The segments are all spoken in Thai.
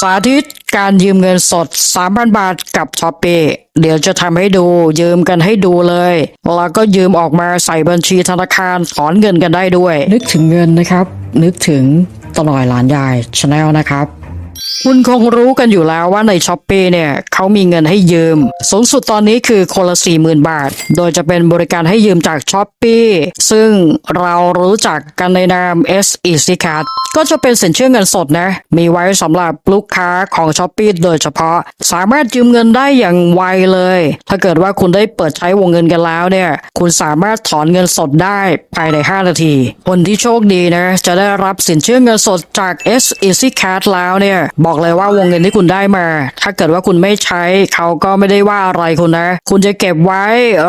สาธิตการยืมเงินสด 3,000 บาทกับช้อปปี้เดี๋ยวจะทำให้ดูยืมกันให้ดูเลย แล้วก็ยืมออกมาใส่บัญชีธนาคารถอนเงินกันได้ด้วย นึกถึงเงินนะครับ นึกถึงตลอยหลานยายชาแนลนะครับคุณคงรู้กันอยู่แล้วว่าในช้อปปีเนี่ยเขามีเงินให้ยืม สูงสุดตอนนี้คือคนละ 40,000 บาท โดยจะเป็นบริการให้ยืมจากช้อปปีซึ่งเรารู้จักกันในนาม S Easy Card ก็จะเป็นสินเชื่อเงินสดนะ มีไว้สำหรับลูกค้าของช้อปปีโดยเฉพาะ สามารถยืมเงินได้อย่างไวเลย ถ้าเกิดว่าคุณได้เปิดใช้วงเงินกันแล้วเนี่ย คุณสามารถถอนเงินสดได้ภายใน 5 นาที คนที่โชคดีนะจะได้รับสินเชื่อเงินสดจาก S Easy Card แล้วเนี่ยบอกเลยว่าวงเงินที่คุณได้มา ถ้าเกิดว่าคุณไม่ใช้เขาก็ไม่ได้ว่าอะไรคุณนะ คุณจะเก็บไว้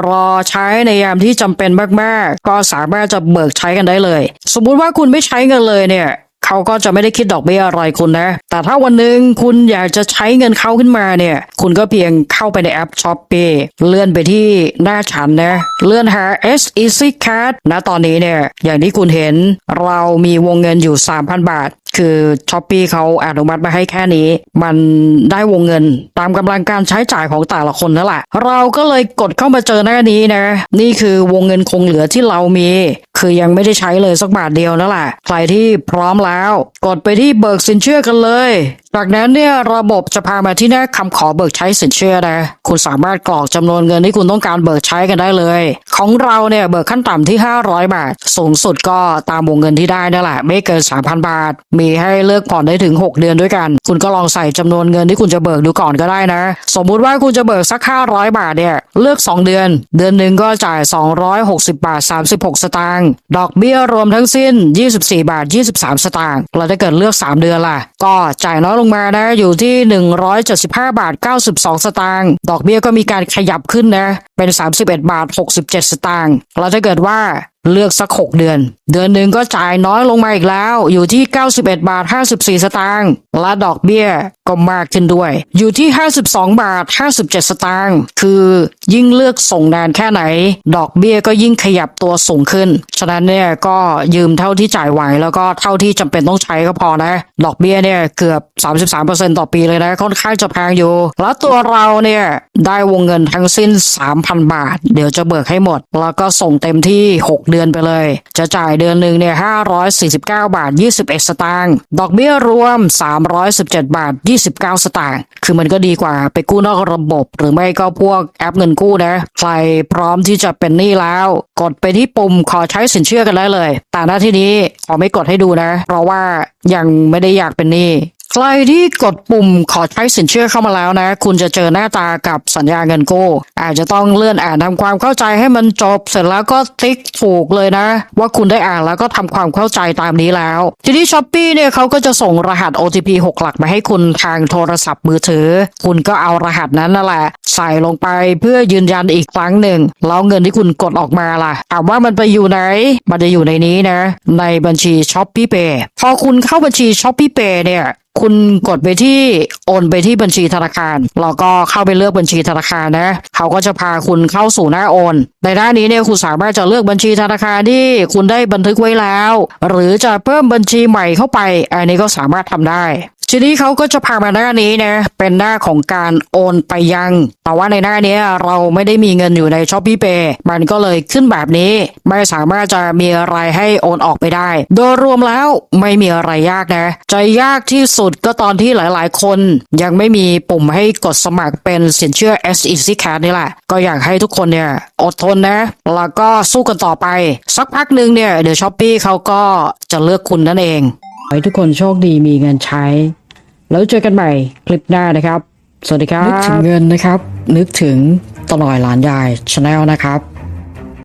รอใช้ในยามที่จำเป็นมากๆ ก็สามารถจะเบิกใช้กันได้เลย สมมุติว่าคุณไม่ใช้เงินเลยเนี่ยเขาก็จะไม่ได้คิดดอกเบี้ยอะไรคุณนะ แต่ถ้าวันหนึ่งคุณอยากจะใช้เงินเขาขึ้นมาเนี่ย คุณก็เพียงเข้าไปในแอป s h o p e e เลื่อนไปที่หน้าฉันนะ เลื่อนหา S Easy Card ณตอนนี้เนี่ย อย่างที่คุณเห็นเรามีวงเงินอยู่ 3,000 บาท คือช้อปปีเขาอนุมัติมาให้แค่นี้ มันได้วงเงินตามกำลังการใช้จ่ายของแต่ละคนนั่นแหละ เราก็เลยกดเข้ามาเจอหน้านี้นะ นี่คือวงเงินคงเหลือที่เรามี คือยังไม่ได้ใช้เลยสักบาทเดียวนั่นแหละ ใครที่พร้อมแล้ว กดไปที่เบิกสินเชื่อกันเลย จากนั้นเนี่ยระบบจะพามาที่หน้าคำขอเบิกใช้สินเชื่อนะ คุณสามารถกรอกจำนวนเงินที่คุณต้องการเบิกใช้กันได้เลย ของเราเนี่ยเบิกขั้นต่ำที่ 500 บาท สูงสุดก็ตามวงเงินที่ได้นั่นแหละ ไม่เกิน 3,000 บาท มีให้เลือกผ่อนได้ถึง 6 เดือนด้วยกัน คุณก็ลองใส่จำนวนเงินที่คุณจะเบิกดูก่อนก็ได้นะ สมมุติว่าคุณจะเบิกสัก 500 บาทเนี่ยเลือก 2 เดือน เดือนหนึ่งก็จ่าย 260 บาท 36 สตางค์ดอกเบี้ยรวมทั้งสิ้น 24 บาท 23 สตางค์แล้วถ้าเกิดเลือก 3 เดือนล่ะ ก็จ่ายน้อยลงมานะอยู่ที่ 175 บาท 92 สตางค์ดอกเบี้ยก็มีการขยับขึ้นนะเป็น 31 บาท 67 สตางค์แล้วถ้าเกิดว่า เลือกสัก 6 เดือน เดือนหนึ่งก็จ่ายน้อยลงมาอีกแล้ว อยู่ที่ 91 บาท 54 สตางค์และดอกเบี้ยก็มากขึ้นด้วย อยู่ที่ 52 บาท 57 สตางค์คือยิ่งเลือกส่งนานแค่ไหน ดอกเบี้ยก็ยิ่งขยับตัวสูงขึ้น ฉะนั้นเนี่ยก็ยืมเท่าที่จ่ายไหวแล้วก็เท่าที่จำเป็นต้องใช้ก็พอนะ ดอกเบี้ยเนี่ยเกือบ 33%ต่อปีเลยนะค่อนข้างจะแพงอยู่ แล้วตัวเราเนี่ยได้วงเงินทั้งสิ้น 3,000 บาท เดี๋ยวจะเบิกให้หมด แล้วก็ส่งเต็มที่ 6 เดือนไปเลย จะจ่ายเดือนหนึ่งเนี่ย549บาท21สตางค์ดอกเบี้ยรวม317บาท29สตางค์คือมันก็ดีกว่าไปกู้นอกระบบ หรือไม่ก็พวกแอปเงินกู้นะใครพร้อมที่จะเป็นหนี้แล้ว กดไปที่ปุ่มขอใช้สินเชื่อกันได้เลย แต่หน้าที่นี้ขอไม่กดให้ดูนะ เพราะว่ายังไม่ได้อยากเป็นหนี้ ใครที่กดปุ่มขอใช้สินเชื่อเข้ามาแล้วนะ คุณจะเจอหน้าตากับสัญญาเงินกู้ อาจจะต้องเลื่อนอ่านทำความเข้าใจให้มันจบ เสร็จแล้วก็ติ๊กถูกเลยนะ ว่าคุณได้อ่านแล้วก็ทำความเข้าใจตามนี้แล้ว ทีนี้ช้อปปีเนี่ยเขาก็จะส่งรหัส OTP 6 หลักมาให้คุณทางโทรศัพท์มือถือ คุณก็เอารหัสนั้นนั่นแหละ ใส่ลงไปเพื่อยืนยันอีกครั้งหนึ่งแล้วเงินที่คุณกดออกมาล่ะถามว่ามันไปอยู่ไหน มันจะอยู่ในนี้นะ ในบัญชีช้อปปี้เปพอคุณเข้าบัญชีช้อปปี้เปเนี่ย คุณกดไปที่โอนไปที่บัญชีธนาคารแล้วก็เข้าไปเลือกบัญชีธนาคารนะเขาก็จะพาคุณเข้าสู่หน้าโอน ในหน้านี้เนี่ยคุณสามารถจะเลือกบัญชีธนาคารที่คุณได้บันทึกไว้แล้ว หรือจะเพิ่มบัญชีใหม่เข้าไปอันนี้ก็สามารถทำได้ทีนี้เขาก็จะพามาหน้านี้นะ เป็นหน้าของการโอนไปยัง แต่ว่าในหน้านี้เราไม่ได้มีเงินอยู่ในช้อปปี้เปมันก็เลยขึ้นแบบนี้ ไม่สามารถจะมีอะไรให้โอนออกไปได้ โดยรวมแล้วไม่มีอะไรยากนะ จะยากที่สุดก็ตอนที่หลายๆ คนยังไม่มีปุ่มให้กดสมัครเป็นสินเชื่อ S Easy Card นี่แหละ ก็อยากให้ทุกคนเนี่ยอดทนนะ แล้วก็สู้กันต่อไป สักพักหนึ่งเนี่ยเดี๋ยวช้อปปี้เขาก็จะเลือกคุณนั่นเองขอให้ทุกคนโชคดีมีเงินใช้ แล้วเจอกันใหม่คลิปหน้านะครับ สวัสดีครับ นึกถึงเงินนะครับ นึกถึงตลอยหลานยายชาแนลนะครับ